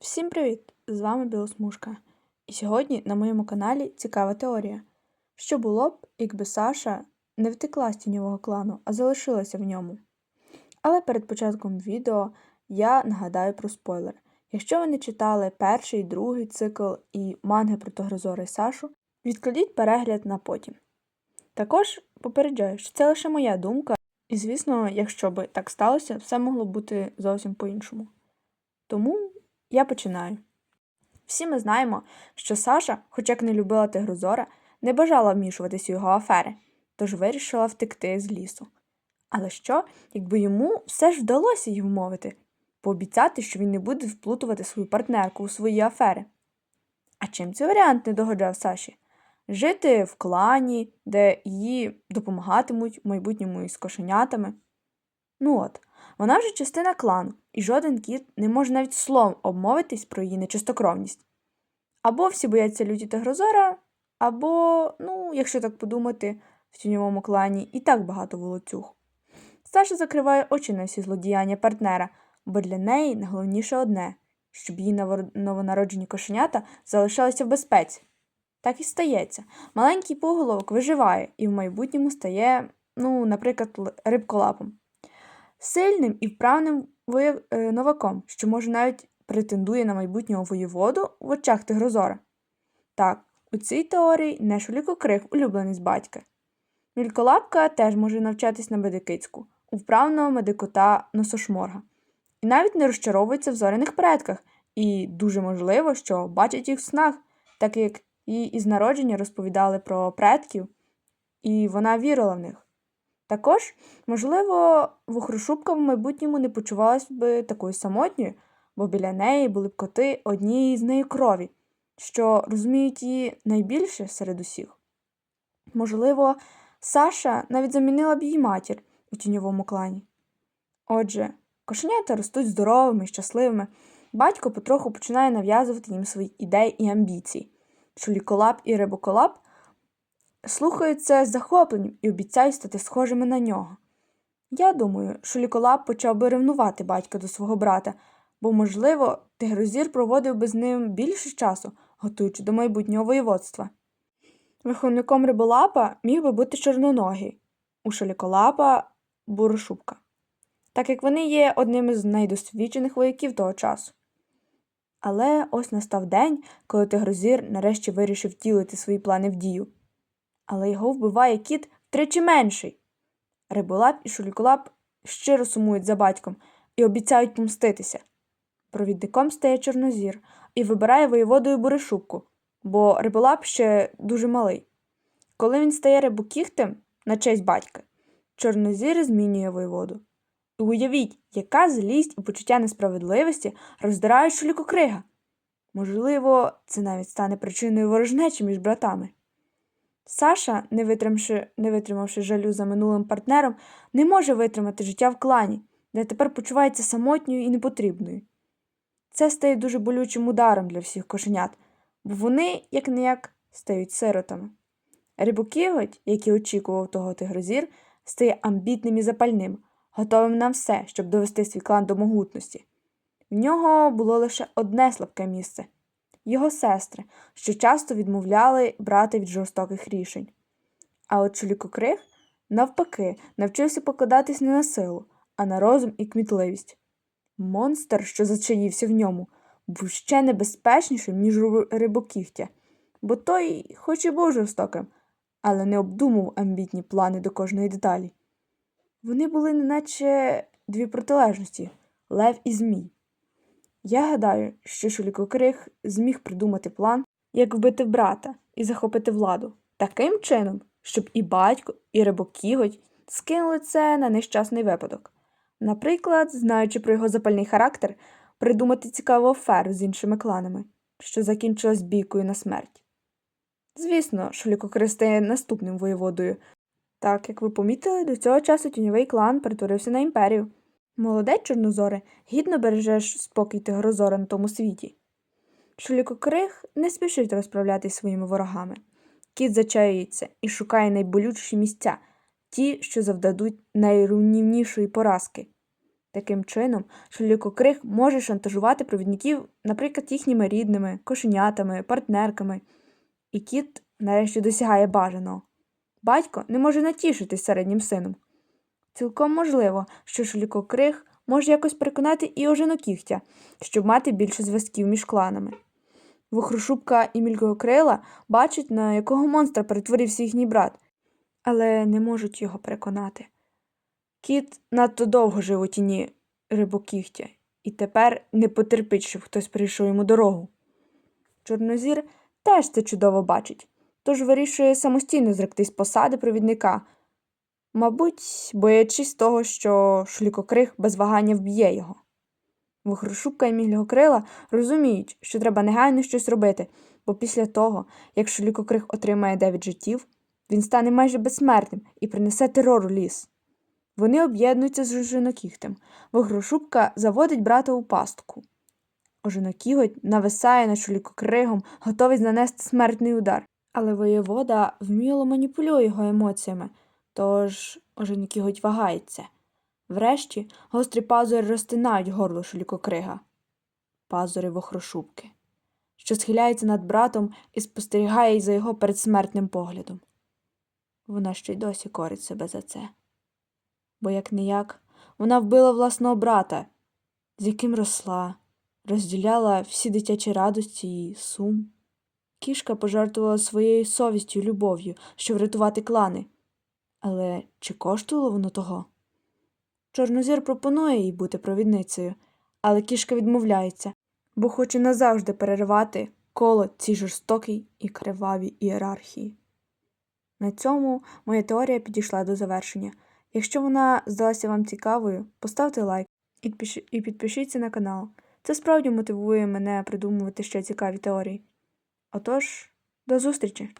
Всім привіт! З вами Білосмужка. І сьогодні на моєму каналі цікава теорія. Що було б, якби Саша не втекла з тіньового клану, а залишилася в ньому. Але перед початком відео я нагадаю про спойлер. Якщо ви не читали перший, другий цикл і манги про Тогрозора і Сашу, відкладіть перегляд на потім. Також попереджаю, що це лише моя думка, і, звісно, якщо би так сталося, все могло бути зовсім по-іншому. Тому я починаю. Всі ми знаємо, що Саша, хоч як не любила Тигрозора, не бажала вмішуватись у його афери, тож вирішила втекти з лісу. Але що, якби йому все ж вдалося її вмовити, пообіцяти, що він не буде вплутувати свою партнерку у свої афери? А чим цей варіант не догоджав Саші? Жити в клані, де їй допомагатимуть майбутньому із кошенятами. Ну от, вона вже частина клану, і жоден кіт не може навіть словом обмовитись про її нечистокровність. Або всі бояться люті Тигрозора, або, ну, якщо так подумати, в тіньовому клані і так багато волоцюг. Саша закриває очі на всі злодіяння партнера, бо для неї найголовніше одне щоб її новонароджені кошенята залишалися в безпеці. Так і стається. Маленький поголовок виживає і в майбутньому стає, ну, наприклад, рибколапом сильним і вправним воє- е, новаком, що може навіть претендує на майбутнього воєводу в очах Тигрозора. Так, у цій теорії не шулікокриг улюбленець батька. Мільколапка теж може навчатись на медикицьку, у вправного медикота носошморга. І навіть не розчаровується в зоряних предках, і дуже можливо, що бачить їх в снах, так як їй із народження розповідали про предків, і вона вірила в них. Також, можливо, вухрошубка в майбутньому не почувалась би такою самотньою, бо біля неї були б коти однієї з неї крові, що розуміють її найбільше серед усіх. Можливо, Саша навіть замінила б її матір у тіньовому клані. Отже, кошенята ростуть здоровими щасливими, батько потроху починає нав'язувати їм свої ідеї і амбіції. Шуліколап і рибоколап слухають це з захопленням і обіцяють стати схожими на нього. Я думаю, що Ліколап почав би ревнувати батька до свого брата, бо, можливо, Тигрозір проводив би з ним більше часу, готуючи до майбутнього воєводства. Виховником риболапа міг би бути чорноногий, у Шоліколапа Бурошубка, так як вони є одним із найдосвідчених вояків того часу. Але ось настав день, коли Тигрозір нарешті вирішив втілити свої плани в дію але його вбиває кіт втричі менший. Риболап і Шуліколап щиро сумують за батьком і обіцяють помститися. Провідником стає Чорнозір і вибирає воєводою Боришубку, бо риболап ще дуже малий. Коли він стає рибокіхтем на честь батька, Чорнозір змінює воєводу. Уявіть, яка злість і почуття несправедливості роздирають шулікокрига. Можливо, це навіть стане причиною ворожнечі між братами. Саша, не витримавши, не витримавши жалю за минулим партнером, не може витримати життя в клані, де тепер почувається самотньою і непотрібною. Це стає дуже болючим ударом для всіх кошенят, бо вони, як не як, стають сиротами. Рибокіготь, який очікував того тигрозір, стає амбітним і запальним, готовим на все, щоб довести свій клан до могутності. В нього було лише одне слабке місце його сестри, що часто відмовляли брати від жорстоких рішень. А от чолікокриг, навпаки, навчився покладатись не на силу, а на розум і кмітливість. Монстр, що зачаївся в ньому, був ще небезпечнішим, ніж рибокігтя, бо той, хоч і був жорстоким, але не обдумав амбітні плани до кожної деталі. Вони були неначе дві протилежності лев і змій. Я гадаю, що Шулікокриг зміг придумати план, як вбити брата і захопити владу, таким чином, щоб і батько, і рибокіготь скинули це на нещасний випадок. Наприклад, знаючи про його запальний характер, придумати цікаву аферу з іншими кланами, що закінчилась бійкою на смерть. Звісно, Шулікокриг стає наступним воєводою. Так, як ви помітили, до цього часу тіньовий клан перетворився на імперію. Молодець, Чорнозоре, гідно бережеш спокій Тигрозора на тому світі. Шулікокриг не спішить розправлятись своїми ворогами. Кіт зачаюється і шукає найболючіші місця, ті, що завдадуть найруйнівнішої поразки. Таким чином, шулікокриг може шантажувати провідників, наприклад, їхніми рідними, кошенятами, партнерками. І кіт нарешті досягає бажаного. Батько не може натішитись середнім сином. Цілком можливо, що шулікокриг може якось переконати і ожинокігтя, щоб мати більше зв'язків між кланами. Вухрушубка і мількокрила бачать, на якого монстра перетворився їхній брат, але не можуть його переконати. Кіт надто довго жив у тіні рибокігтя, і тепер не потерпить, щоб хтось прийшов йому дорогу. Чорнозір теж це чудово бачить, тож вирішує самостійно зректись посади провідника, мабуть, боячись того, що шлікокриг без вагання вб'є його. Вухрушубка і міглігокрила розуміють, що треба негайно щось робити, бо після того, як шлікокриг отримає дев'ять життів, він стане майже безсмертним і принесе терор у ліс. Вони об'єднуються з Ожинокігтем. Вогрошубка заводить брата у пастку. Ожинокіготь нависає над шулікокригом, готовий нанести смертний удар. Але воєвода вміло маніпулює його емоціями, тож Ожинокіготь вагається. Врешті гострі пазури розтинають горло шулікокрига. Пазури вохрошубки, що схиляється над братом і спостерігає за його передсмертним поглядом. Вона ще й досі корить себе за це бо як не як вона вбила власного брата, з яким росла, розділяла всі дитячі радості і сум. Кішка пожертвувала своєю совістю й любов'ю, щоб врятувати клани. Але чи коштувало воно того? Чорнозір пропонує їй бути провідницею, але кішка відмовляється, бо хоче назавжди перервати коло цій жорстокій і кривавій ієрархії. На цьому моя теорія підійшла до завершення. Якщо вона здалася вам цікавою, поставте лайк і підпишіться на канал. Це справді мотивує мене придумувати ще цікаві теорії. Отож, до зустрічі!